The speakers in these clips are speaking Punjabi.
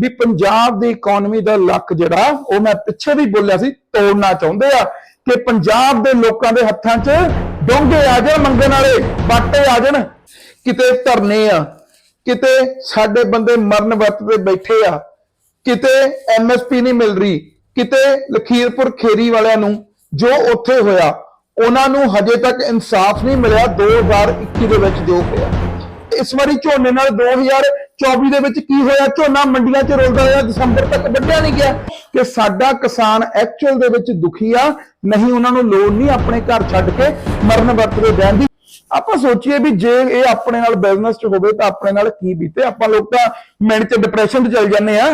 ਵੀ ਪੰਜਾਬ ਦੀ ਇਕਨੋਮੀ ਦਾ ਲੱਕ ਜਿਹੜਾ, ਉਹ ਮੈਂ ਪਿੱਛੇ ਵੀ ਬੋਲਿਆ ਸੀ, ਤੋੜਨਾ ਚਾਹੁੰਦੇ ਆ ਕਿ ਪੰਜਾਬ ਦੇ ਲੋਕਾਂ ਦੇ ਹੱਥਾਂ 'ਚ ਡੋਂਗੇ ਆ ਜਾਣ, ਮੰਗਣ ਵਾਲੇ ਬਾਟੇ ਆ ਜਾਣ। ਕਿਤੇ ਧਰਨੇ ਆ, ਕਿਤੇ ਸਾਡੇ ਬੰਦੇ ਮਰਨ ਵਰਤ ਤੇ ਬੈਠੇ ਆ, ਕਿਤੇ ਐਮਐਸਪੀ ਨਹੀਂ ਮਿਲ ਰਹੀ, ਕਿਤੇ ਲਖੀਰਪੁਰ ਖੇਰੀ ਵਾਲਿਆਂ ਨੂੰ ਜੋ ਉੱਥੇ ਹੋਇਆ, ਉਹਨਾਂ ਨੂੰ ਹਜੇ ਤੱਕ ਇਨਸਾਫ ਨਹੀਂ ਮਿਲਿਆ 2021 ਦੇ ਵਿੱਚ ਜੋ ਹੋਇਆ। ਇਸ ਵਾਰੀ ਝੋਨੇ ਨਾਲ 2024 ਦੇ ਵਿੱਚ ਕੀ ਹੋਇਆ? ਝੋਨਾ ਮੰਡੀਆਂ 'ਚ ਰੁਲਦਾ ਹੋਇਆ ਦਸੰਬਰ ਤੱਕ ਵੱਢਿਆ ਨਹੀਂ ਗਿਆ। ਕਿ ਸਾਡਾ ਕਿਸਾਨ ਐਕਚੁਅਲ ਦੇ ਵਿੱਚ ਦੁਖੀ ਆ, ਨਹੀਂ ਉਹਨਾਂ ਨੂੰ ਲੋੜ ਨਹੀਂ ਆਪਣੇ ਘਰ ਛੱਡ ਕੇ ਮਰਨ ਵਰਤਦੇ ਬਹਿਣ ਦੀ। ਆਪਾਂ ਸੋਚੀਏ ਵੀ ਜੇ ਇਹ ਆਪਣੇ ਨਾਲ ਬਿਜ਼ਨਸ 'ਚ ਹੋਵੇ ਤਾਂ ਆਪਣੇ ਨਾਲ ਕੀ ਬੀਤੇ? ਆਪਾਂ ਲੋਕ ਤਾਂ ਮਿੰਟ 'ਚ ਡਿਪਰੈਸ਼ਨ 'ਚ ਚਲ ਜਾਂਦੇ ਆ।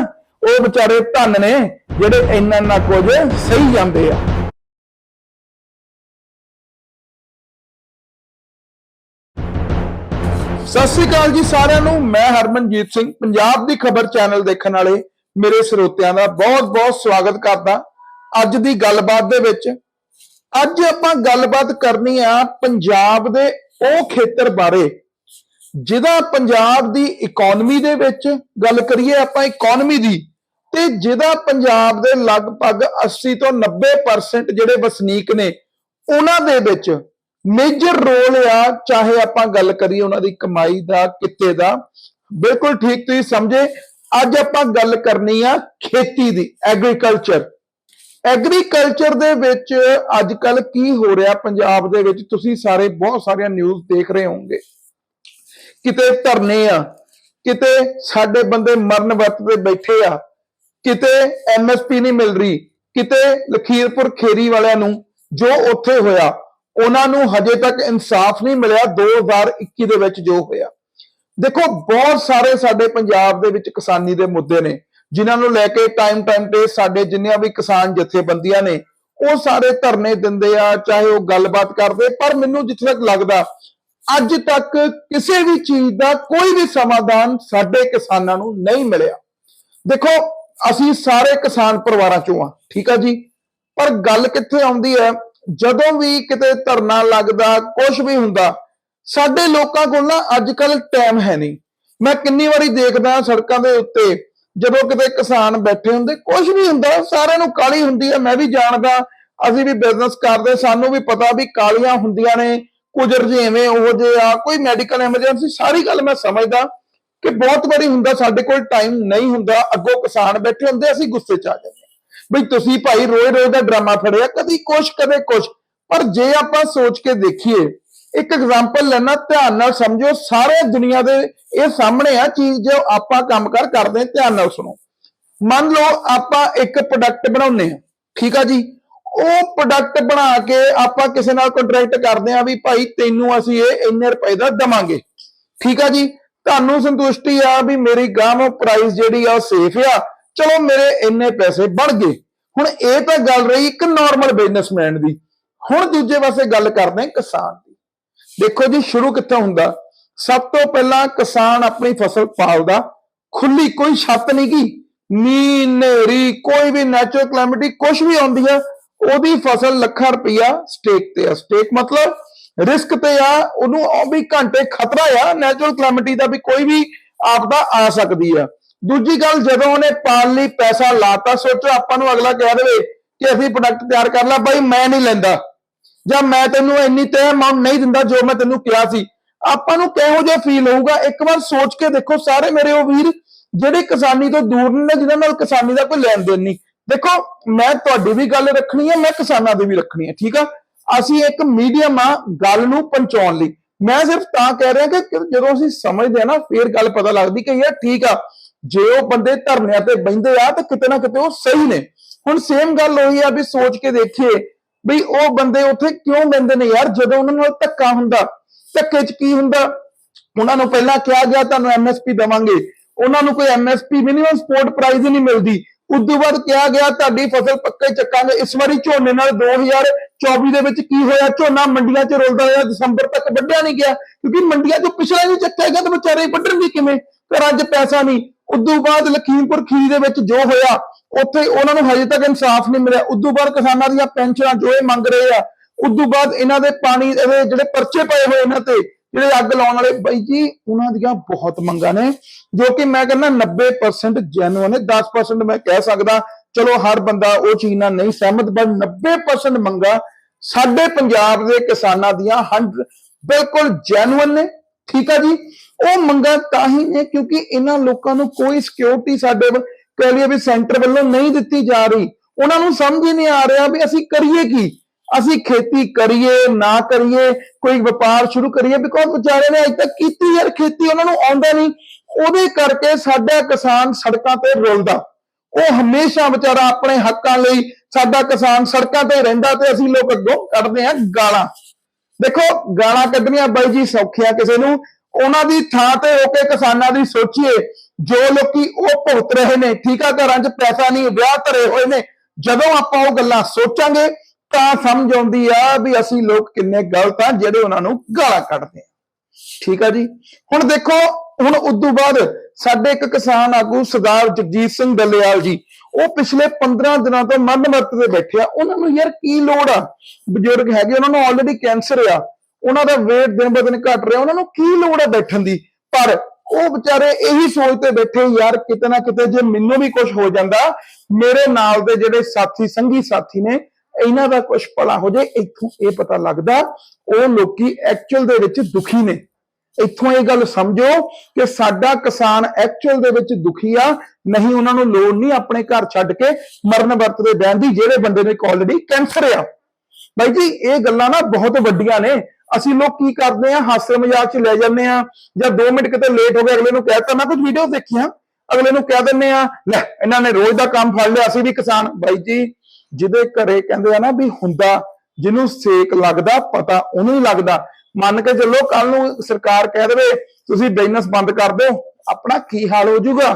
ਉਹ ਵਿਚਾਰੇ ਧੰਨ ਨੇ, ਜਿਹੜੇ ਇੰਨਾ ਨਾ ਕੁਝ ਸਹੀ ਜਾਂਦੇ ਆ। ਸਤਿ ਸ੍ਰੀ ਅਕਾਲ ਜੀ ਸਾਰਿਆਂ ਨੂੰ। ਮੈਂ ਹਰਮਨਜੀਤ ਸਿੰਘ, ਪੰਜਾਬ ਦੀ ਖਬਰ ਚੈਨਲ ਦੇਖਣ ਵਾਲੇ ਮੇਰੇ ਸਰੋਤਿਆਂ ਦਾ ਬਹੁਤ-ਬਹੁਤ ਸਵਾਗਤ ਕਰਦਾ। ਅੱਜ ਦੀ ਗੱਲਬਾਤ ਦੇ ਵਿੱਚ ਅੱਜ ਆਪਾਂ ਗੱਲਬਾਤ ਕਰਨੀ ਆ ਪੰਜਾਬ ਦੇ ਉਹ ਖੇਤਰ ਬਾਰੇ, ਜਿਹਦਾ ਪੰਜਾਬ ਦੀ ਇਕਨੋਮੀ ਦੇ ਵਿੱਚ ਗੱਲ ਕਰੀਏ ਆਪਾਂ ਇਕਨੋਮੀ ਦੀ, ਤੇ ਜਿਹਦਾ ਪੰਜਾਬ ਦੇ ਲਗਭਗ 80 ਤੋਂ 90% ਜਿਹੜੇ ਵਸਨੀਕ ਨੇ, ਉਹਨਾਂ ਦੇ ਵਿੱਚ ਮੇਜਰ ਰੋਲ ਆ, ਚਾਹੇ ਆਪਾਂ ਗੱਲ ਕਰੀਏ ਉਹਨਾਂ ਦੀ ਕਮਾਈ ਦਾ, ਕਿੱਤੇ ਦਾ। ਬਿਲਕੁਲ ਠੀਕ ਤੁਸੀਂ ਸਮਝੇ। ਅੱਜ ਆਪਾਂ ਗੱਲ ਕਰਨੀ ਆ ਖੇਤੀ ਦੀ ਐਗਰੀਕਲਚਰ ਐਗਰੀਕਲਚਰ ਦੇ ਵਿੱਚ ਅੱਜ ਕੱਲ ਕੀ ਹੋ ਰਿਹਾ ਪੰਜਾਬ ਦੇ ਵਿੱਚ? ਤੁਸੀਂ ਸਾਰੇ, ਬਹੁਤ ਸਾਰੀਆਂ ਨਿਊਜ਼ ਦੇਖ ਰਹੇ ਹੋਵੋਗੇ। ਕਿਤੇ ਧਰਨੇ ਆ, ਕਿਤੇ ਸਾਡੇ ਬੰਦੇ ਮਰਨ ਵਰਤ ਤੇ ਬੈਠੇ ਆ, ਕਿਤੇ ਐਮਐਸਪੀ ਨਹੀਂ ਮਿਲ ਰਹੀ, ਕਿਤੇ ਲਖੀਰਪੁਰ ਖੇਰੀ ਵਾਲਿਆਂ ਨੂੰ ਜੋ ਉੱਥੇ ਹੋਇਆ ਉਹਨਾਂ ਨੂੰ ਹਜੇ ਤੱਕ ਇਨਸਾਫ ਨਹੀਂ ਮਿਲਿਆ 2021 ਦੇ ਵਿੱਚ ਜੋ ਹੋਇਆ। ਦੇਖੋ, ਬਹੁਤ ਸਾਰੇ ਸਾਡੇ ਪੰਜਾਬ ਦੇ ਵਿੱਚ ਕਿਸਾਨੀ ਦੇ ਮੁੱਦੇ ਨੇ, ਜਿਨ੍ਹਾਂ ਨੂੰ ਲੈ ਕੇ ਟਾਈਮ ਟਾਈਮ ਤੇ ਸਾਡੇ ਜਿੰਨੀਆਂ ਵੀ ਕਿਸਾਨ ਜਥੇਬੰਦੀਆਂ ਨੇ, ਉਹ ਸਾਰੇ ਧਰਨੇ ਦਿੰਦੇ ਆ, ਚਾਹੇ ਉਹ ਗੱਲਬਾਤ ਕਰਦੇ, ਪਰ ਮੈਨੂੰ ਜਿੱਥੇ ਤੱਕ ਲੱਗਦਾ, ਅੱਜ ਤੱਕ ਕਿਸੇ ਵੀ ਚੀਜ਼ ਦਾ ਕੋਈ ਵੀ ਸਮਾਧਾਨ ਸਾਡੇ ਕਿਸਾਨਾਂ ਨੂੰ ਨਹੀਂ ਮਿਲਿਆ। ਦੇਖੋ, ਅਸੀਂ ਸਾਰੇ ਕਿਸਾਨ ਪਰਿਵਾਰਾਂ ਚੋਂ ਆ, ਠੀਕ ਆ ਜੀ? ਪਰ ਗੱਲ ਕਿੱਥੇ ਆਉਂਦੀ ਹੈ? ਜਦੋਂ ਵੀ ਕਿਤੇ ਧਰਨਾ ਲੱਗਦਾ ਕੁਝ ਵੀ ਹੁੰਦਾ, ਸਾਡੇ ਲੋਕਾਂ ਕੋਲ ਨਾ ਅੱਜ ਕੱਲ ਟਾਈਮ ਹੈ ਨਹੀਂ ਮੈਂ ਕਿੰਨੀ ਵਾਰੀ ਦੇਖਦਾ ਸੜਕਾਂ ਦੇ ਉੱਤੇ, ਜਦੋਂ ਕਿਤੇ ਕਿਸਾਨ ਬੈਠੇ ਹੁੰਦੇ ਕੁਝ ਵੀ ਹੁੰਦਾ, ਸਾਰਿਆਂ ਨੂੰ ਕਾਲੀ ਹੁੰਦੀ ਹੈ, ਮੈਂ ਵੀ ਜਾਣਦਾ, ਅਸੀਂ ਵੀ ਬਿਜ਼ਨਸ ਕਰਦੇ, ਸਾਨੂੰ ਵੀ ਪਤਾ ਵੀ ਕਾਲੀਆਂ ਹੁੰਦੀਆਂ ਨੇ, ਕੁਝ ਰਜੇਵੇਂ ਉਹ ਜੇ ਆ, ਕੋਈ ਮੈਡੀਕਲ ਐਮਰਜੈਂਸੀ ਸਾਰੀ ਗੱਲ ਮੈਂ ਸਮਝਦਾ ਕਿ ਬਹੁਤ ਵਾਰੀ ਹੁੰਦਾ, ਸਾਡੇ ਕੋਲ ਟਾਈਮ ਨਹੀਂ ਹੁੰਦਾ, ਅੱਗੋਂ ਕਿਸਾਨ ਬੈਠੇ ਹੁੰਦੇ, ਅਸੀਂ ਗੁੱਸੇ 'ਚ ਆ ਜਾਂਦੇ ਹਾਂ। ਬਈ ਤੁਸੀਂ ਭਾਈ ਰੋਜ਼ ਰੋਜ਼ ਦਾ ਡਰਾਮਾ ਫੜਿਆ, ਕਦੀ ਕੁਛ, ਕਦੇ ਕੁਛ। ਪਰ ਜੇ ਆਪਾਂ ਸੋਚ ਕੇ ਦੇਖੀਏ, ਇੱਕ ਐਗਜ਼ਾਮਪਲ ਲੈਣਾ ਧਿਆਨ ਨਾਲ ਸਮਝੋ ਸਾਰੇ ਦੁਨੀਆ ਦੇ ਇਹ ਸਾਹਮਣੇ ਆ ਚੀਜ਼ ਜੋ ਆਪਾਂ ਕੰਮ ਕਰ ਕਰਦੇ ਧਿਆਨ ਨਾਲ ਸੁਣੋ। ਮੰਨ ਲਓ ਆਪਾਂ ਇੱਕ ਪ੍ਰੋਡਕਟ ਬਣਾਉਂਦੇ ਆ ਠੀਕ ਆ ਜੀ? ਉਹ ਪ੍ਰੋਡਕਟ ਬਣਾ ਕੇ ਆਪਾਂ ਕਿਸੇ ਨਾਲ ਕੰਟਰੈਕਟ ਕਰਦੇ ਆ ਵੀ ਭਾਈ ਤੈਨੂੰ ਅਸੀਂ ਇਹ ਇੰਨੇ ਰੁਪਏ ਦਾ ਦਵਾਂਗੇ, ਠੀਕ ਆ ਜੀ? ਤੁਹਾਨੂੰ ਸੰਤੁਸ਼ਟੀ ਆ ਵੀ ਮੇਰੀ ਗਾਮ ਪ੍ਰਾਈਸ ਜਿਹੜੀ ਆ ਸੇਫ ਆ। ਚਲੋ ਮੇਰੇ ਇੰਨੇ ਪੈਸੇ ਬਣ ਗਏ। ਹੁਣ ਇਹ ਤਾਂ ਗੱਲ ਰਹੀ ਇੱਕ ਨਾਰਮਲ ਬਿਜ਼ਨਸਮੈਨ ਦੀ। ਹੁਣ ਦੂਜੇ ਪਾਸੇ ਗੱਲ ਕਰਦੇ ਹਾਂ ਕਿਸਾਨ ਦੀ। ਦੇਖੋ ਜੀ, ਸ਼ੁਰੂ ਕਿੱਥੋਂ ਹੁੰਦਾ? ਸਭ ਤੋਂ ਪਹਿਲਾਂ ਕਿਸਾਨ ਆਪਣੀ ਫਸਲ ਪਾਲਦਾ। ਖੁੱਲੀ ਕੋਈ ਛੱਤ ਨਹੀਂ ਕੀ ਮੀਂਹ ਨੇਰੀ ਕੋਈ ਵੀ ਨੈਚੁਰਲ ਕਲੈਮਿਟੀ ਕੁਝ ਵੀ ਆਉਂਦੀ ਹੈ ਉਹਦੀ ਫਸਲ ਲੱਖਾਂ ਰੁਪਈਆ ਸਟੇਕ ਤੇ ਆ। ਸਟੇਕ ਮਤਲਬ ਰਿਸਕ ਤੇ ਆ, ਉਹਨੂੰ ਉਹ ਵੀ ਘੰਟੇ ਖਤਰਾ ਆ ਨੈਚੁਰਲ ਕਲੈਮਿਟੀ ਦਾ ਵੀ ਕੋਈ ਵੀ ਆਪਦਾ ਆ ਸਕਦੀ ਆ। ਦੂਜੀ ਗੱਲ, ਜਦੋਂ ਉਹਨੇ ਪਾਲ ਲਈ, ਪੈਸਾ ਲਾਤਾ, ਸੋਚੋ ਆਪਾਂ ਨੂੰ ਅਗਲਾ ਕਹਿ ਦੇਵੇ ਕਿ ਅਸੀਂ ਪ੍ਰੋਡਕਟ ਤਿਆਰ ਕਰ ਲਾ ਬਾਈ ਮੈਂ ਨਹੀਂ ਲੈਂਦਾ। ਜਾਂ ਮੈਂ ਤੈਨੂੰ ਇੰਨੀ ਤੈ ਅਮਾਉਂਟ ਨਹੀਂ ਦਿੰਦਾ ਜੋ ਮੈਂ ਤੈਨੂੰ ਕਿਹਾ ਸੀ। ਆਪਾਂ ਨੂੰ ਕਿਹੋ ਜਿਹਾ ਫੀਲ ਹੋਊਗਾ? ਇੱਕ ਵਾਰ ਸੋਚ ਕੇ ਦੇਖੋ, ਸਾਰੇ ਮੇਰੇ ਉਹ ਵੀਰ ਜਿਹੜੇ ਕਿਸਾਨੀ ਤੋਂ ਦੂਰ ਨੇ ਜਿਹਨਾਂ ਨਾਲ ਕਿਸਾਨੀ ਦਾ ਕੋਈ ਲੈਣ ਦੇਣ ਨਹੀਂ। ਦੇਖੋ, ਮੈਂ ਤੁਹਾਡੀ ਵੀ ਗੱਲ ਰੱਖਣੀ ਹੈ, ਮੈਂ ਕਿਸਾਨਾਂ ਦੀ ਵੀ ਰੱਖਣੀ ਹੈ, ਠੀਕ ਆ? ਅਸੀਂ ਇੱਕ ਮੀਡੀਅਮ ਆ, ਗੱਲ ਨੂੰ ਪਹੁੰਚਾਉਣ ਲਈ। ਮੈਂ ਸਿਰਫ ਤਾਂ ਕਹਿ ਰਿਹਾ ਕਿ ਕਿ ਜਦੋਂ ਅਸੀਂ ਸਮਝਦੇ ਆ ਨਾ, ਫੇਰ ਗੱਲ ਪਤਾ ਲੱਗਦੀ ਕਿ ਯਾਰ ਠੀਕ ਆ ਜੇ ਉਹ ਬੰਦੇ ਧਰਨਿਆਂ ਤੇ ਬੈੰਦੇ ਆ ਤਾਂ ਕਿਤੇ ਨਾ ਕਿਤੇ ਉਹ ਸਹੀ ਨੇ। ਹੁਣ ਸੇਮ ਗੱਲ ਹੋਈ ਆ ਵੀ ਸੋਚ ਕੇ ਦੇਖੀਏ ਵੀ ਉਹ ਬੰਦੇ ਉੱਥੇ ਕਿਉਂ ਬੈੰਦੇ ਨੇ ਯਾਰ? ਜਦੋਂ ਉਹਨਾਂ ਨਾਲ ਧੱਕਾ ਹੁੰਦਾ, ਧੱਕੇ 'ਚ ਕੀ ਹੁੰਦਾ? ਉਹਨਾਂ ਨੂੰ ਪਹਿਲਾਂ ਕਿਹਾ ਗਿਆ, ਤੁਹਾਨੂੰ ਐਮਐਸਪੀ ਦੇਵਾਂਗੇ। ਉਹਨਾਂ ਨੂੰ ਕੋਈ ਐਮਐਸਪੀ ਮਿਨੀਮਮ ਸਪੋਰਟ ਪ੍ਰਾਈਸ ਹੀ ਨਹੀਂ ਮਿਲਦੀ। ਉਦੋਂ ਬਾਅਦ ਕਿਹਾ ਗਿਆ, ਤੁਹਾਡੀ ਫਸਲ ਪੱਕੇ ਚੱਕਾਂਗੇ। ਇਸ ਵਾਰੀ ਝੋਨੇ ਨਾਲ 2024 ਦੇ ਵਿੱਚ ਕੀ ਹੋਇਆ? ਝੋਨਾ ਮੰਡੀਆਂ 'ਚ ਰੁਲਦਾ ਹੋਇਆ, ਦਸੰਬਰ ਤੱਕ ਵੱਢਿਆ ਨਹੀਂ ਗਿਆ। ਕਿਉਂਕਿ ਮੰਡੀਆਂ 'ਚ ਪਿਛਲਾ ਨਹੀਂ ਚੱਕਿਆ ਗਿਆ ਤਾਂ ਵਿਚਾਰੇ ਵੱਢਣਗੇ ਕਿਵੇਂ? ਘਰਾਂ 'ਚ ਪੈਸਾ ਨਹੀਂ। ਉਦੋਂ ਬਾਅਦ ਲਖੀਮਪੁਰ ਖੀਰੀ ਦੇ ਵਿੱਚ ਜੋ ਹੋਇਆ, ਉੱਥੇ ਉਹਨਾਂ ਨੂੰ ਹਜੇ ਤੱਕ ਇਨਸਾਫ ਨਹੀਂ ਮਿਲਿਆ। ਉਦੋਂ ਬਾਅਦ ਕਿਸਾਨਾਂ ਦੀਆਂ ਪੈਨਸ਼ਨਾਂ ਜੋ ਇਹ ਮੰਗ ਰਹੇ ਆ, ਉਦੋਂ ਬਾਅਦ ਇਹਨਾਂ ਦੇ ਪਾਣੀ ਇਹਦੇ ਜਿਹੜੇ ਪਰਚੇ ਪਏ ਹੋਏ ਇਹਨਾਂ ਤੇ, ਜਿਹੜੇ ਅੱਗ ਲਾਉਣ ਵਾਲੇ, ਬਾਈ ਜੀ, ਉਹਨਾਂ ਦੀਆਂ ਬਹੁਤ ਮੰਗਾਂ ਨੇ, ਜੋ ਕਿ ਮੈਂ ਕਹਿੰਦਾ 90% ਜੈਨੂਅਨ ਹੈ 10% ਮੈਂ ਕਹਿ ਸਕਦਾ, ਚਲੋ ਹਰ ਬੰਦਾ ਉਹ ਚੀਜ਼ ਨਾਲ ਨਹੀਂ ਸਹਿਮਤ, ਪਰ 90% ਮੰਗਾਂ ਸਾਡੇ ਪੰਜਾਬ ਦੇ ਕਿਸਾਨਾਂ ਦੀਆਂ 100 ਬਿਲਕੁਲ ਜੈਨੂਅਨ ਨੇ। ਠੀਕ ਆ ਜੀ? ਉਹ ਮੰਗਾਂ ਤਾਂ ਹੀ ਨੇ, ਕਿਉਂਕਿ ਇਹਨਾਂ ਲੋਕਾਂ ਨੂੰ ਕੋਈ ਸਿਕਿਉਰਿਟੀ ਸਾਡੇ ਵੱਲ- ਕਹਿ ਲਈਏ ਵੀ ਸੈਂਟਰ ਵੱਲੋਂ ਨਹੀਂ ਦਿੱਤੀ ਜਾ ਰਹੀ। ਉਹਨਾਂ ਨੂੰ ਸਮਝ ਹੀ ਨਹੀਂ ਆ ਰਿਹਾ ਵੀ ਅਸੀਂ ਕਰੀਏ ਕੀ? ਅਸੀਂ ਖੇਤੀ ਕਰੀਏ, ਨਾ ਕਰੀਏ, ਕੋਈ ਵਪਾਰ ਸ਼ੁਰੂ ਕਰੀਏ ਬਿਕੋਜ਼ ਵਿਚਾਰੇ ਨੇ ਅਜੇ ਤੱਕ ਕੀਤੀ ਯਾਰ ਖੇਤੀ, ਉਹਨਾਂ ਨੂੰ ਆਉਂਦਾ ਨਹੀਂ। ਉਹਦੇ ਕਰਕੇ ਸਾਡਾ ਕਿਸਾਨ ਸੜਕਾਂ ਤੇ ਰੁਲਦਾ। ਉਹ ਹਮੇਸ਼ਾ ਵਿਚਾਰਾ ਆਪਣੇ ਹੱਕਾਂ ਲਈ ਸਾਡਾ ਕਿਸਾਨ ਸੜਕਾਂ ਤੇ ਰਹਿੰਦਾ ਤੇ ਅਸੀਂ ਲੋਕ ਅੱਗੋਂ ਕੱਢਦੇ ਆ ਗਾਲਾਂ। ਦੇਖੋ, ਗਾਲਾਂ ਕੱਢਣੀਆਂ ਬਾਈ ਜੀ ਸੌਖਿਆ ਕਿਸੇ ਨੂੰ ਉਹਨਾਂ ਦੀ ਥਾਂ ਤੇ ਹੋ ਕੇ ਕਿਸਾਨਾਂ ਦੀ ਸੋਚੀਏ, ਜੋ ਲੋਕੀ ਉਹ ਭੁਗਤ ਰਹੇ ਨੇ, ਠੀਕ ਆ ਘਰਾਂ 'ਚ ਪੈਸਾ ਨਹੀਂ, ਵਿਆਹ ਧਰੇ ਹੋਏ ਨੇ, ਜਦੋਂ ਆਪਾਂ ਉਹ ਗੱਲਾਂ ਸੋਚਾਂਗੇ ਤਾਂ ਸਮਝ ਆਉਂਦੀ ਆ ਵੀ ਅਸੀਂ ਲੋਕ ਕਿੰਨੇ ਗਲਤ ਆ ਜਿਹੜੇ ਉਹਨਾਂ ਨੂੰ ਗਾਲਾਂ ਕੱਢਦੇ ਆ। ਠੀਕ ਆ ਜੀ? ਹੁਣ ਦੇਖੋ, ਹੁਣ ਉਦੋਂ ਬਾਅਦ ਸਾਡੇ ਇੱਕ ਕਿਸਾਨ ਆਗੂ ਸਰਦਾਰ ਜਗਜੀਤ ਸਿੰਘ ਦੱਲੇਵਾਲ ਜੀ, ਉਹ ਪਿਛਲੇ 15 ਦਿਨਾਂ ਤੋਂ ਮਰਨ ਮਰਤ ਤੇ ਬੈਠੇ ਆ। ਉਹਨਾਂ ਨੂੰ ਯਾਰ ਕੀ ਲੋੜ ਆ? ਬਜ਼ੁਰਗ ਹੈਗੇ, ਉਹਨਾਂ ਨੂੰ ਆਲਰੇਡੀ ਕੈਂਸਰ ਆ। ਉਹਨਾਂ ਦਾ weight ਦਿਨ ਬ ਦਿਨ ਘਟ ਰਿਹਾ, ਉਹਨਾਂ ਨੂੰ ਕੀ ਲੋੜ ਹੈ ਬੈਠਣ ਦੀ? ਪਰ ਉਹ ਵਿਚਾਰੇ ਇਹੀ ਸੋਚ ਤੇ ਬੈਠੇ, ਯਾਰ ਕਿਤੇ ਨਾ ਕਿਤੇ ਜੇ ਮੈਨੂੰ ਵੀ ਕੁਝ ਹੋ ਜਾਂਦਾ, ਮੇਰੇ ਨਾਲ ਦੇ ਜਿਹੜੇ ਸਾਥੀ, ਸੰਗੀ ਸਾਥੀ ਨੇ, ਇਹਨਾਂ ਦਾ ਕੁਝ ਭਲਾ ਹੋ ਜਾਏ, ਇੱਥੋਂ ਇਹ ਪਤਾ ਲੱਗਦਾ, ਉਹ ਲੋਕੀ ਐਕਚੁਅਲ ਦੇ ਵਿੱਚ ਦੁਖੀ ਨੇ। ਇੱਥੋਂ ਇਹ ਗੱਲ ਸਮਝੋ ਕਿ ਸਾਡਾ ਕਿਸਾਨ ਐਕਚੁਅਲ ਦੇ ਵਿੱਚ ਦੁਖੀ ਆ, ਨਹੀਂ ਉਹਨਾਂ ਨੂੰ ਲੋੜ ਨਹੀਂ ਆਪਣੇ ਘਰ ਛੱਡ ਕੇ ਮਰਨ ਵਰਤ ਦੇ ਬਹਿਣ ਦੀ, ਜਿਹੜੇ ਬੰਦੇ ਨੇ ਆਲਰੇਡੀ ਕੈਂਸਰ ਆ। ਬਾਈ ਜੀ, ਇਹ ਗੱਲਾਂ ਨਾ ਬਹੁਤ ਵੱਡੀਆਂ ਨੇ। ਅਸੀਂ ਲੋਕ ਕੀ ਕਰਦੇ ਆ ਹਾਸੇ ਮਜ਼ਾਕ ਚ ਲੈ ਜਾਂਦੇ ਆ ਜਾਂ 2 ਮਿੰਟ ਕਿਤੇ ਲੇਟ ਹੋ ਗਏ, ਅਗਲੇ ਨੂੰ ਕਹਿਤਾ ਮੈਂ ਕੁਝ ਵੀਡੀਓ ਦੇਖੀਆਂ। ਅਗਲੇ ਨੂੰ ਕਹਿ ਦਿੰਨੇ ਆ ਲੈ, ਇਹਨਾਂ ਨੇ ਰੋਜ਼ ਦਾ ਕੰਮ ਫੜ ਲਿਆ, ਅਸੀਂ ਵੀ ਕਿਸਾਨ। ਬਾਈ ਜੀ, ਜਿਹਦੇ ਘਰੇ ਕਹਿੰਦੇ ਆ ਨਾ ਵੀ ਹੁੰਦਾ, ਜਿਹਨੂੰ ਸੇਕ ਲੱਗਦਾ, ਪਤਾ ਉਹਨੂੰ ਹੀ ਲੱਗਦਾ। ਮੰਨ ਕੇ ਚੱਲੋ ਕੱਲ ਨੂੰ ਸਰਕਾਰ ਕਹਿ ਦੇਵੇ, ਤੁਸੀਂ ਬਿਜ਼ਨਸ ਬੰਦ ਕਰ ਦਿਓ, ਆਪਣਾ ਕੀ ਹਾਲ ਹੋ ਜਾਊਗਾ?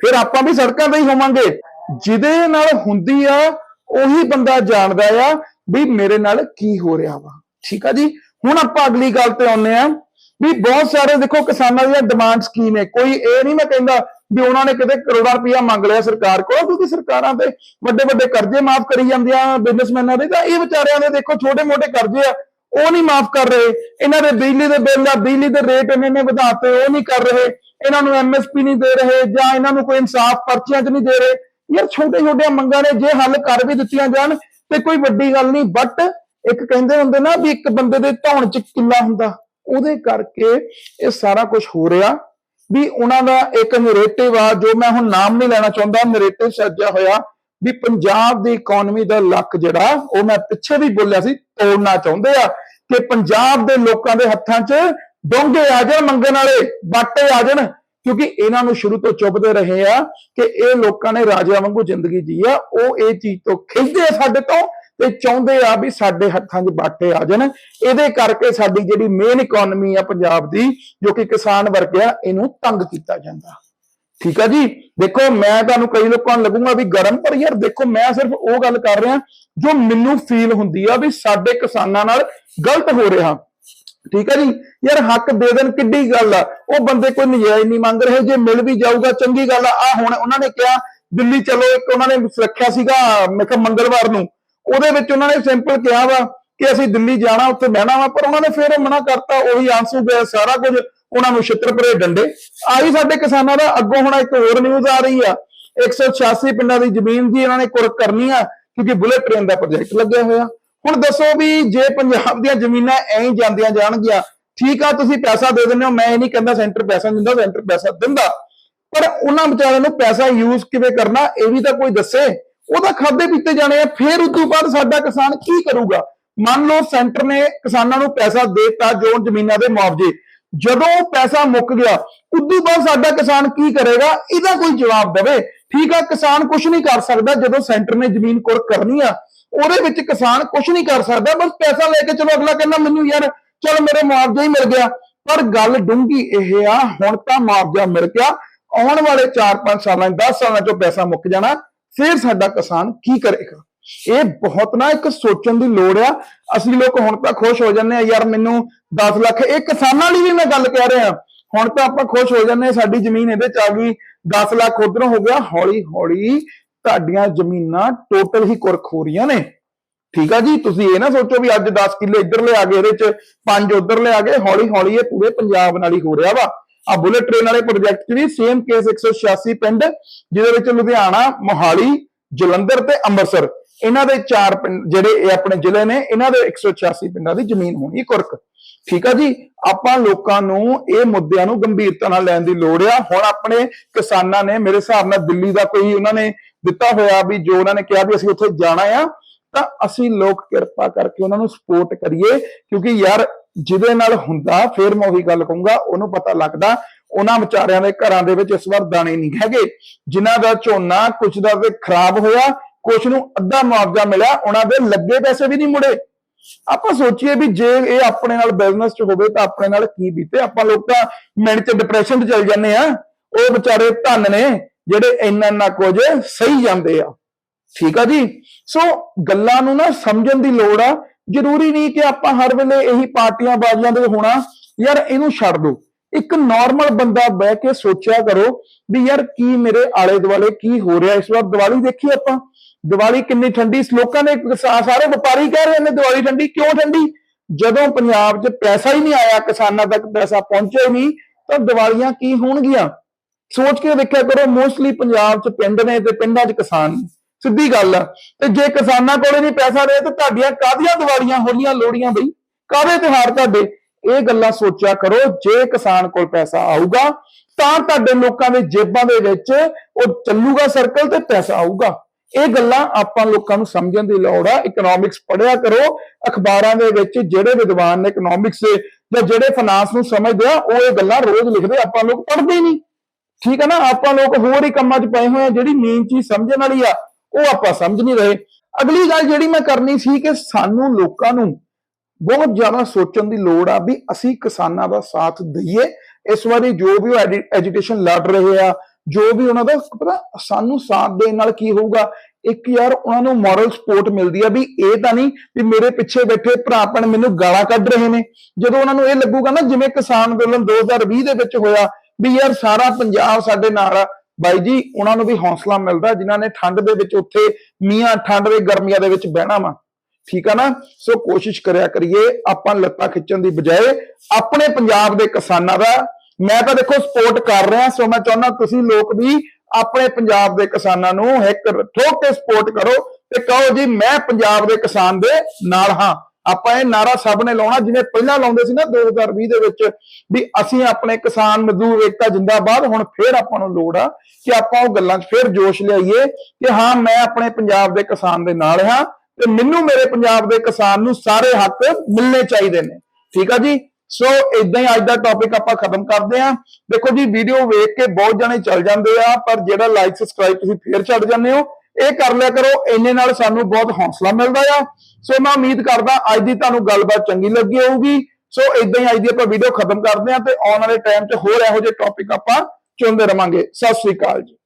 ਫਿਰ ਆਪਾਂ ਵੀ ਸੜਕਾਂ ਤੇ ਹੀ ਹੋਵਾਂਗੇ। ਜਿਹਦੇ ਨਾਲ ਹੁੰਦੀ ਆ, ਉਹੀ ਬੰਦਾ ਜਾਣਦਾ ਆ ਵੀ ਮੇਰੇ ਨਾਲ ਕੀ ਹੋ ਰਿਹਾ ਵਾ। ਠੀਕ ਆ ਜੀ? ਹੁਣ ਆਪਾਂ ਅਗਲੀ ਗੱਲ ਤੇ ਆਉਂਦੇ ਆ ਵੀ ਬਹੁਤ ਸਾਰੇ ਦੇਖੋ ਕਿਸਾਨਾਂ ਦੀਆਂ ਡਿਮਾਂਡ ਕੀ ਨੇ ਕੋਈ ਇਹ ਨਹੀਂ ਮੈਂ ਕਹਿੰਦਾ ਵੀ ਉਹਨਾਂ ਨੇ ਕਿਤੇ ਕਰੋੜਾਂ ਰੁਪਇਆ ਮੰਗ ਲਿਆ ਸਰਕਾਰ ਕੋਲ, ਕਿਉਂਕਿ ਸਰਕਾਰਾਂ ਤੇ ਵੱਡੇ ਵੱਡੇ ਕਰਜ਼ੇ ਮਾਫ ਕਰੀ ਜਾਂਦੀਆਂ ਬਿਜ਼ਨਸਮੈਨਾਂ ਦੇ। ਤਾਂ ਇਹ ਵਿਚਾਰਿਆਂ ਦੇ ਦੇਖੋ ਛੋਟੇ ਮੋਟੇ ਕਰਜ਼ੇ ਆ, ਉਹ ਨਹੀਂ ਮਾਫ ਕਰ ਰਹੇ। ਇਹਨਾਂ ਦੇ ਬਿਜਲੀ ਦੇ ਬਿੱਲ ਆ, ਬਿਜਲੀ ਦੇ ਰੇਟ ਇਹਨਾਂ ਨੇ ਵਧਾਤੇ, ਉਹ ਨਹੀਂ ਕਰ ਰਹੇ। ਇਹਨਾਂ ਨੂੰ ਐਮਐਸਪੀ ਨਹੀਂ ਦੇ ਰਹੇ ਜਾਂ ਇਹਨਾਂ ਨੂੰ ਕੋਈ ਇਨਸਾਫ ਪਰਚੀਆਂ 'ਚ ਨਹੀਂ ਦੇ ਰਹੇ। ਯਾਰ ਛੋਟੇ ਛੋਟੀਆਂ ਮੰਗਾਂ ਨੇ ਜੇ ਹੱਲ ਕਰ ਵੀ ਦਿੱਤੀਆਂ ਜਾਣ ਤੇ ਕੋਈ ਵੱਡੀ ਗੱਲ ਨਹੀਂ ਬਟ ਇੱਕ ਕਹਿੰਦੇ ਹੁੰਦੇ ਨਾ ਵੀ ਇੱਕ ਬੰਦੇ ਦੇ ਧੌਣ 'ਚ ਕਿੱਲਾ ਹੁੰਦਾ, ਉਹਦੇ ਕਰਕੇ ਇਹ ਸਾਰਾ ਕੁਝ ਹੋ ਰਿਹਾ ਵੀ ਉਹਨਾਂ ਦਾ ਇੱਕ ਨਰੇਟਿਵ ਆ ਜੋ ਮੈਂ ਹੁਣ ਨਾਮ ਨਹੀਂ ਲੈਣਾ ਚਾਹੁੰਦਾ ਨਰੇਟਿਵ ਸੱਜਿਆ ਹੋਇਆ ਵੀ ਪੰਜਾਬ ਦੀ ਇਕਨੋਮੀ ਦਾ ਲੱਕ ਜਿਹੜਾ, ਉਹ ਮੈਂ ਪਿੱਛੇ ਵੀ ਬੋਲਿਆ ਸੀ, ਤੋੜਨਾ ਚਾਹੁੰਦੇ ਆ ਕਿ ਪੰਜਾਬ ਦੇ ਲੋਕਾਂ ਦੇ ਹੱਥਾਂ 'ਚ ਡੋਂਗੇ ਆ ਜਾਣ ਮੰਗਣ ਵਾਲੇ ਬਾਟੇ ਆ ਜਾਣ, ਕਿਉਂਕਿ ਇਹਨਾਂ ਨੂੰ ਸ਼ੁਰੂ ਤੋਂ ਚੁੱਪਦੇ ਰਹੇ ਆ ਕਿ ਇਹ ਲੋਕਾਂ ਨੇ ਰਾਜਿਆਂ ਵਾਂਗੂ ਜ਼ਿੰਦਗੀ ਜੀ ਆ, ਉਹ ਇਹ ਚੀਜ਼ ਤੋਂ ਖਿੱਚਦੇ ਆ ਸਾਡੇ ਤੋਂ ਤੇ ਚਾਹੁੰਦੇ ਆ ਵੀ ਸਾਡੇ ਹੱਥਾਂ 'ਚ ਬਾਟੇ ਆ ਜਾਣ। ਇਹਦੇ ਕਰਕੇ ਸਾਡੀ ਜਿਹੜੀ ਮੇਨ ਇਕਨੋਮੀ ਆ ਪੰਜਾਬ ਦੀ, ਜੋ ਕਿ ਕਿਸਾਨ ਵਰਗ ਆ, ਇਹਨੂੰ ਤੰਗ ਕੀਤਾ ਜਾਂਦਾ। ਠੀਕ ਆ ਜੀ? ਦੇਖੋ, ਮੈਂ ਤੁਹਾਨੂੰ ਕਈ ਲੋਕਾਂ ਨੂੰ ਲੱਗੂਗਾ ਵੀ ਗਰਮ, ਪਰ ਯਾਰ ਦੇਖੋ, ਮੈਂ ਸਿਰਫ ਉਹ ਗੱਲ ਕਰ ਰਿਹਾ ਜੋ ਮੈਨੂੰ ਫੀਲ ਹੁੰਦੀ ਆ ਵੀ ਸਾਡੇ ਕਿਸਾਨਾਂ ਨਾਲ ਗਲਤ ਹੋ ਰਿਹਾ। ਠੀਕ ਹੈ ਜੀ? ਯਾਰ ਹੱਕ ਦੇ ਦੇਣ ਕਿੱਡੀ ਗੱਲ ਆ। ਉਹ ਬੰਦੇ ਕੋਈ ਨਜਾਇਜ਼ ਨਹੀਂ ਮੰਗ ਰਹੇ। ਜੇ ਮਿਲ ਵੀ ਜਾਊਗਾ, ਚੰਗੀ ਗੱਲ ਆ। ਆ ਹੁਣ ਉਹਨਾਂ ਨੇ ਕਿਹਾ, ਦਿੱਲੀ ਚਲੋ, ਇੱਕ ਉਹਨਾਂ ਨੇ ਰੱਖਿਆ ਸੀਗਾ, ਮੈਂ ਕਿਹਾ ਮੰਗਲਵਾਰ ਨੂੰ। ਉਹਦੇ ਵਿੱਚ ਉਹਨਾਂ ਨੇ ਸਿੰਪਲ ਕਿਹਾ ਵਾ ਕਿ ਅਸੀਂ ਦਿੱਲੀ ਜਾਣਾ, ਉੱਥੇ ਬਹਿਣਾ ਵਾ, ਪਰ ਉਹਨਾਂ ਨੇ ਫਿਰ ਮਨਾ ਕਰਤਾ, ਉਹੀ ਆਂਸੂ ਗਿਆ ਸਾਰਾ ਕੁਝ ਉਹਨਾਂ ਨੂੰ ਛਿੱਤਰ ਡੰਡੇ। ਆਹੀ ਸਾਡੇ ਕਿਸਾਨਾਂ ਦਾ ਅੱਗੋਂ ਹੁਣ ਇੱਕ ਹੋਰ ਨਿਊਜ਼ ਆ ਰਹੀ ਆ। 186 ਪਿੰਡਾਂ ਦੀ ਜ਼ਮੀਨ ਜੀ ਇਹਨਾਂ ਨੇ ਕੁਰਕ ਕਰਨੀ ਆ, ਕਿਉਂਕਿ ਬੁਲੇਟ ਟ੍ਰੇਨ ਦਾ ਪ੍ਰੋਜੈਕਟ ਲੱਗਿਆ ਹੋਇਆ। ਹੁਣ ਦੱਸੋ ਵੀ ਜੇ ਪੰਜਾਬ ਦੀਆਂ ਜ਼ਮੀਨਾਂ ਐਂ ਜਾਂਦੀਆਂ ਜਾਣਗੀਆਂ, ਠੀਕ ਆ, ਤੁਸੀਂ ਪੈਸਾ ਦੇ ਦਿੰਦੇ ਹੋ, ਮੈਂ ਇਹ ਨਹੀਂ ਕਹਿੰਦਾ ਸੈਂਟਰ ਪੈਸਾ ਦਿੰਦਾ ਸੈਂਟਰ ਪੈਸਾ ਦਿੰਦਾ। ਪਰ ਉਹਨਾਂ ਵਿਚਾਰਿਆਂ ਨੂੰ ਪੈਸਾ ਯੂਜ਼ ਕਿਵੇਂ ਕਰਨਾ, ਇਹ ਵੀ ਤਾਂ ਕੋਈ ਦੱਸੇ। ਉਹਦਾ ਖਾਦੇ ਪੀਤੇ ਜਾਣੇ ਆ, ਫਿਰ ਉਸ ਤੋਂ ਬਾਅਦ ਸਾਡਾ ਕਿਸਾਨ ਕੀ ਕਰੂਗਾ? ਮੰਨ ਲਓ ਸੈਂਟਰ ਨੇ ਕਿਸਾਨਾਂ ਨੂੰ ਪੈਸਾ ਦੇਤਾ ਜੋ ਜ਼ਮੀਨਾਂ ਦੇ ਮੁਆਵਜ਼ੇ। ਜਦੋਂ ਪੈਸਾ ਮੁੱਕ ਗਿਆ, ਉਦੋਂ ਬਾਅਦ ਸਾਡਾ ਕਿਸਾਨ ਕੀ ਕਰੇਗਾ? ਇਹਦਾ ਕੋਈ ਜਵਾਬ ਦੇਵੇ। ਠੀਕ ਆ, ਕਿਸਾਨ ਕੁਝ ਨਹੀਂ ਕਰ ਸਕਦਾ ਜਦੋਂ ਸੈਂਟਰ ਨੇ ਜ਼ਮੀਨ ਕੁਰਕ ਕਰਨੀ ਆ। ਉਹਦੇ ਵਿੱਚ ਕਿਸਾਨ ਕੁਝ ਨਹੀਂ ਕਰ ਸਕਦਾ, ਬਸ ਪੈਸਾ ਲੈ ਕੇ ਚਲੋ ਅਗਲਾ ਕਹਿੰਦਾ ਮੈਨੂੰ ਯਾਰ ਚਲ ਮੇਰੇ ਮੁਆਵਜ਼ਾ ਹੀ ਮਿਲ ਗਿਆ। ਪਰ ਗੱਲ ਡੂੰਗੀ ਇਹ ਆ, ਹੁਣ ਤਾਂ ਮੁਆਵਜ਼ਾ ਮਿਲ ਗਿਆ। ਆਉਣ ਵਾਲੇ 4-5 ਸਾਲਾਂ 10 ਸਾਲਾਂ ਚੋਂ ਪੈਸਾ ਮੁੱਕ ਜਾਣਾ। ਫਿਰ ਸਾਡਾ ਕਿਸਾਨ ਕੀ ਕਰੇਗਾ? ਇਹ ਬਹੁਤ ਨਾ ਇੱਕ ਸੋਚਣ ਦੀ ਲੋੜ ਆ। ਅਸੀਂ ਲੋਕ ਹੁਣ ਤਾਂ ਖੁਸ਼ ਹੋ ਜਾਂਦੇ ਆ, ਯਾਰ ਮੈਨੂੰ 10 ਲੱਖ, ਇਹ ਕਿਸਾਨਾਂ ਲਈ ਵੀ ਮੈਂ ਗੱਲ ਕਹਿ ਰਿਹਾ। ਹੁਣ ਤਾਂ ਆਪਾਂ ਖੁਸ਼ ਹੋ ਜਾਂਦੇ ਜੰਨੇ ਸਾਡੀ ਜ਼ਮੀਨ ਇਹਦੇ ਚ ਆ ਗਈ। 10 ਲੱਖ ਉਧਰੋਂ ਹੋ ਗਿਆ। ਹੌਲੀ ਹੌਲੀ ਤੁਹਾਡੀਆਂ ਜ਼ਮੀਨਾਂ ਟੋਟਲ ਹੀ ਕੁਰਕ ਹੋ ਰਹੀਆਂ ਨੇ। ਠੀਕ ਆ ਜੀ? ਤੁਸੀਂ ਇਹ ਨਾ ਸੋਚੋ ਵੀ ਅੱਜ 10 ਕਿੱਲੇ ਇੱਧਰ ਲਿਆ ਗਏ, ਇਹਦੇ ਚ ਪੰਜ ਉੱਧਰ ਲਿਆ ਗਏ। ਹੌਲੀ ਹੌਲੀ ਇਹ ਪੂਰੇ ਪੰਜਾਬ ਨਾਲ ਹੀ ਹੋ ਰਿਹਾ ਵਾ। ਆ ਬੁਲੇਟ ਟ੍ਰੇਨ ਵਾਲੇ ਪ੍ਰੋਜੈਕਟ 'ਚ ਵੀ ਸੇਮ ਕੇਸ 186 ਪਿੰਡ, ਜਿਹਦੇ ਵਿੱਚ ਲੁਧਿਆਣਾ, ਮੋਹਾਲੀ, ਜਲੰਧਰ ਤੇ ਅੰਮ੍ਰਿਤਸਰ। ਇਹਨਾਂ ਦੇ ਚਾਰ ਪਿੰਡ, ਜਿਹੜੇ ਇਹ ਆਪਣੇ ਜ਼ਿਲ੍ਹੇ ਨੇ, ਇਹਨਾਂ ਦੇ 186 ਪਿੰਡਾਂ ਦੀ ਜ਼ਮੀਨ ਹੋਣੀ ਕੁਰਕ। ਠੀਕ ਆ ਜੀ? ਆਪਾਂ ਲੋਕਾਂ ਨੂੰ ਇਹ ਮੁੱਦਿਆਂ ਨੂੰ ਗੰਭੀਰਤਾ ਨਾਲ ਲੈਣ ਦੀ ਲੋੜ ਆ। ਹੁਣ ਆਪਣੇ ਕਿਸਾਨਾਂ ਨੇ, ਮੇਰੇ ਹਿਸਾਬ ਨਾਲ ਦਿੱਲੀ ਦਾ ਕੋਈ ਉਹਨਾਂ ਨੇ ਦਿੱਤਾ ਹੋਇਆ ਵੀ ਜੋ ਉਹਨਾਂ ਨੇ ਕਿਹਾ ਵੀ ਅਸੀਂ ਉੱਥੇ ਜਾਣਾ ਆ, ਤਾਂ ਅਸੀਂ ਲੋਕ ਕਿਰਪਾ ਕਰਕੇ ਉਹਨਾਂ ਨੂੰ ਸਪੋਰਟ ਕਰੀਏ, ਕਿਉਂਕਿ ਯਾਰ ਜਿਹਦੇ ਨਾਲ ਹੁੰਦਾ, ਫਿਰ ਮੈਂ ਉਹੀ ਗੱਲ ਕਹੂੰਗਾ, ਉਹਨੂੰ ਪਤਾ ਲੱਗਦਾ, ਉਹਨਾਂ ਵਿਚਾਰਿਆਂ ਦੇ ਘਰਾਂ ਦੇ ਵਿੱਚ ਇਸ ਵਾਰ ਦਾਣੇ ਨਹੀਂ ਹੈਗੇ। ਜਿਨ੍ਹਾਂ ਦਾ ਝੋਨਾ ਕੁਛ ਦਾ ਤੇ ਖਰਾਬ ਹੋਇਆ, ਕੁਛ ਨੂੰ ਅੱਧਾ ਮੁਆਵਜ਼ਾ ਮਿਲਿਆ, ਉਹਨਾਂ ਦੇ ਲੱਗੇ ਪੈਸੇ ਵੀ ਨਹੀਂ ਮੁੜੇ। ਆਪਾਂ ਸੋਚੀਏ ਵੀ ਜੇ ਇਹ ਆਪਣੇ ਨਾਲ ਬਿਜ਼ਨਸ 'ਚ ਹੋਵੇ ਤਾਂ ਆਪਣੇ ਨਾਲ ਕੀ ਬੀਤੇ। ਆਪਾਂ ਲੋਕ ਤਾਂ ਮਿੰਟ 'ਚ ਡਿਪਰੈਸ਼ਨ 'ਚ ਚਲ ਜਾਂਦੇ ਆ ਉਹ ਵਿਚਾਰੇ ਧੰਨ ਨੇ, ਜਿਹੜੇ ਇੰਨਾ ਇੰਨਾ ਕੁਝ ਸਹੀ ਜਾਂਦੇ ਆ। ਠੀਕ ਆ ਜੀ? ਸੋ ਗੱਲਾਂ ਨੂੰ ਨਾ ਸਮਝਣ ਦੀ ਲੋੜ ਆ। ਜ਼ਰੂਰੀ ਨਹੀਂ ਕਿ ਆਪਾਂ ਹਰ ਵੇਲੇ ਇਹੀ ਪਾਰਟੀਆਂ ਬਾਜ਼ੀਆਂ ਦੇ ਹੋਣਾ, ਯਾਰ ਇਹਨੂੰ ਛੱਡ ਦੋ। ਇੱਕ ਨਾਰਮਲ ਬੰਦਾ ਬਹਿ ਕੇ ਸੋਚਿਆ ਕਰੋ ਵੀ ਯਾਰ ਕੀ ਮੇਰੇ ਆਲੇ ਦੁਆਲੇ ਕੀ ਹੋ ਰਿਹਾ। ਇਸ ਵਾਰ ਦੀਵਾਲੀ ਦੇਖੀ ਆਪਾਂ। ਦੀਵਾਲੀ ਕਿੰਨੀ ਠੰਡੀ। ਲੋਕਾਂ ਨੇ ਸਾਰੇ ਵਪਾਰੀ ਕਹਿ ਰਹੇ ਨੇ, ਦੀਵਾਲੀ ਠੰਡੀ, ਕਿਉਂ ਠੰਡੀ? ਜਦੋਂ ਪੰਜਾਬ 'ਚ ਪੈਸਾ ਹੀ ਨਹੀਂ ਆਇਆ, ਕਿਸਾਨਾਂ ਤੱਕ ਪੈਸਾ ਪਹੁੰਚਿਆ ਹੀ ਨਹੀਂ, ਤਾਂ ਦੀਵਾਲੀਆਂ ਕੀ ਹੋਣਗੀਆਂ? ਸੋਚ ਕੇ ਦੇਖਿਆ ਕਰੋ ਮੋਸਟਲੀ ਪੰਜਾਬ 'ਚ ਪਿੰਡ ਨੇ ਤੇ ਪਿੰਡਾਂ 'ਚ ਕਿਸਾਨ ਨੇ। ਸਿੱਧੀ ਗੱਲ ਆ। ਤੇ ਜੇ ਕਿਸਾਨਾਂ ਕੋਲੇ ਨਹੀਂ ਪੈਸਾ ਰਹੇ ਤਾਂ ਤੁਹਾਡੀਆਂ ਕਾਹਦੀਆਂ ਦੀਵਾਲੀਆਂ ਹੋਲੀਆਂ ਲੋੜੀਆਂ ਬਈ? ਕਾਹਦੇ ਤਿਉਹਾਰ ਤੁਹਾਡੇ? ਇਹ ਗੱਲਾਂ ਸੋਚਿਆ ਕਰੋ, ਜੇ ਕਿਸਾਨ ਕੋਲ ਪੈਸਾ ਆਊਗਾ, ਤਾਂ ਤੁਹਾਡੇ ਲੋਕਾਂ ਦੇ ਜੇਬਾਂ ਦੇ ਵਿੱਚ ਉਹ ਚੱਲੂਗਾ ਸਰਕਲ ਤੇ ਪੈਸਾ ਆਊਗਾ। ਇਹ ਗੱਲਾਂ ਆਪਾਂ ਲੋਕਾਂ ਨੂੰ ਸਮਝਣ ਦੀ ਲੋੜ ਆ। ਇਕਨੋਮਿਕਸ ਪੜ੍ਹਿਆ ਕਰੋ। ਅਖਬਾਰਾਂ ਦੇ ਵਿੱਚ ਜਿਹੜੇ ਵਿਦਵਾਨ ਨੇ ਇਕਨੋਮਿਕਸ ਦੇ ਜਾਂ ਜਿਹੜੇ ਫਾਈਨਾਂਸ ਨੂੰ ਸਮਝਦੇ ਆ, ਉਹ ਇਹ ਗੱਲਾਂ ਰੋਜ਼ ਲਿਖਦੇ ਆਪਾਂ ਲੋਕ ਪੜ੍ਹਦੇ ਹੀ ਨਹੀਂ। ਠੀਕ ਹੈ ਨਾ? ਆਪਾਂ ਲੋਕ ਹੋਰ ਹੀ ਕੰਮਾਂ 'ਚ ਪਏ ਹੋਏ ਆ। ਜਿਹੜੀ ਮੇਨ ਚੀਜ਼ ਸਮਝਣ ਵਾਲੀ ਆ ਉਹ ਆਪਾਂ ਸਮਝ ਨਹੀਂ ਰਹੇ। ਅਗਲੀ ਗੱਲ ਜਿਹੜੀ ਮੈਂ ਕਰਨੀ ਸੀ ਕਿ ਸਾਨੂੰ ਲੋਕਾਂ ਨੂੰ ਬਹੁਤ ਜ਼ਿਆਦਾ ਸੋਚਣ ਦੀ ਲੋੜ ਆ ਵੀ ਅਸੀਂ ਕਿਸਾਨਾਂ ਦਾ ਸਾਥ ਦਈਏ। ਇਸ ਵਾਰੀ ਜੋ ਵੀ ਉਹ ਐਜੀਟੇਸ਼ਨ ਲੜ ਰਹੇ ਆ, ਜੋ ਵੀ ਉਹਨਾਂ ਦਾ ਪਤਾ ਸਾਨੂੰ ਸਾਥ ਦੇਣ ਨਾਲ ਕੀ ਹੋਊਗਾ। ਇੱਕ ਯਾਰ ਉਹਨਾਂ ਨੂੰ ਮੋਰਲ ਸਪੋਰਟ ਮਿਲਦੀ ਆ ਵੀ ਇਹ ਤਾਂ ਨਹੀਂ ਵੀ ਮੇਰੇ ਪਿੱਛੇ ਬੈਠੇ ਭਰਾ ਭੈਣ ਮੈਨੂੰ ਗਾਲਾਂ ਕੱਢ ਰਹੇ ਨੇ। ਜਦੋਂ ਉਹਨਾਂ ਨੂੰ ਇਹ ਲੱਗੂਗਾ ਨਾ ਜਿਵੇਂ ਕਿਸਾਨ ਅੰਦੋਲਨ 2020 ਦੇ ਵਿੱਚ ਹੋਇਆ ਵੀ ਯਾਰ ਸਾਰਾ ਪੰਜਾਬ ਸਾਡੇ ਨਾਲ ਆ ਬਾਈ ਜੀ, ਉਹਨਾਂ ਨੂੰ ਵੀ ਹੌਸਲਾ ਮਿਲਦਾ ਜਿਨ੍ਹਾਂ ਨੇ ਠੰਡ ਦੇ ਵਿੱਚ ਉੱਥੇ ਮੀਆਂ ਠੰਡ ਦੇ ਗਰਮੀਆਂ ਦੇ ਵਿੱਚ ਬਹਿਣਾ ਵਾ। ਠੀਕ ਆ ਨਾ? ਸੋ ਕੋਸ਼ਿਸ਼ ਕਰਿਆ ਕਰੀਏ ਆਪਾਂ ਲੱਤਾਂ ਖਿੱਚਣ ਦੀ ਬਜਾਏ ਆਪਣੇ ਪੰਜਾਬ ਦੇ ਕਿਸਾਨਾਂ ਦਾ ਮੈਂ ਤਾਂ ਦੇਖੋ ਸਪੋਰਟ ਕਰ ਰਿਹਾ, ਸੋ ਮੈਂ ਚਾਹੁੰਦਾ ਤੁਸੀਂ ਲੋਕ ਵੀ ਆਪਣੇ ਪੰਜਾਬ ਦੇ ਕਿਸਾਨਾਂ ਨੂੰ ਇੱਕ ਠੋਕ ਕੇ ਸਪੋਰਟ ਕਰੋ ਤੇ ਕਹੋ ਜੀ, ਮੈਂ ਪੰਜਾਬ ਦੇ ਕਿਸਾਨ ਦੇ ਨਾਲ ਹਾਂ। ਆਪਾਂ ਇਹ ਨਾਰਾ ਸਭ ਨੇ ਲਾਉਣਾ, ਜਿਵੇਂ ਪਹਿਲਾਂ ਲਾਉਂਦੇ ਸੀ ਨਾ 2020 ਦੇ ਵਿੱਚ, ਵੀ ਅਸੀਂ ਆਪਣੇ ਕਿਸਾਨ ਮਜ਼ਦੂਰ ਏਕਤਾ ਜਿੰਦਾਬਾਦ, ਹੁਣ ਫੇਰ ਆਪਾਂ ਨੂੰ ਲੋੜ ਆ ਕਿ ਆਪਾਂ ਉਹ ਗੱਲਾਂ 'ਚ ਫੇਰ ਜੋਸ਼ ਲਿਆਈਏ ਕਿ ਹਾਂ, ਮੈਂ ਆਪਣੇ ਪੰਜਾਬ ਦੇ ਕਿਸਾਨ ਦੇ ਨਾਲ ਹਾਂ ਤੇ ਮੈਨੂੰ ਮੇਰੇ ਪੰਜਾਬ ਦੇ ਕਿਸਾਨ ਨੂੰ ਸਾਰੇ ਹੱਕ ਮਿਲਣੇ ਚਾਹੀਦੇ ਨੇ। ਠੀਕ ਆ ਜੀ? ਸੋ ਇਦਾਂ ਹੀ ਅੱਜ ਦਾ ਟੌਪਿਕ ਆਪਾਂ ਖਤਮ ਕਰਦੇ ਆਂ ਦੇਖੋ ਜੀ ਵੀਡੀਓ ਵੇਖ ਕੇ ਬਹੁਤ ਜਣੇ ਚੱਲ ਜਾਂਦੇ ਆ, ਪਰ ਜਿਹੜਾ ਲਾਈਕ ਸਬਸਕ੍ਰਾਈਬ ਤੁਸੀਂ ਫੇਰ ਛੱਡ ਜਾਂਦੇ ਹੋ ਇਹ ਕਰ ਲਿਆ ਕਰੋ, ਇੰਨੇ ਨਾਲ ਸਾਨੂੰ ਬਹੁਤ ਹੌਸਲਾ ਮਿਲਦਾ ਆ। ਸੋ ਮੈਂ ਉਮੀਦ ਕਰਦਾ ਅੱਜ ਦੀ ਤੁਹਾਨੂੰ ਗੱਲਬਾਤ ਚੰਗੀ ਲੱਗੀ ਹੋਊਗੀ। ਸੋ ਇਦਾਂ ਹੀ ਅੱਜ ਦੀ ਆਪਾਂ ਵੀਡੀਓ ਖਤਮ ਕਰਦੇ ਹਾਂ ਤੇ ਆਉਣ ਵਾਲੇ ਟਾਈਮ 'ਚ ਹੋਰ ਇਹੋ ਜਿਹੇ ਟੌਪਿਕ ਆਪਾਂ ਚੁਣਦੇ ਰਵਾਂਗੇ। ਸਤਿ ਸ੍ਰੀ ਅਕਾਲ ਜੀ।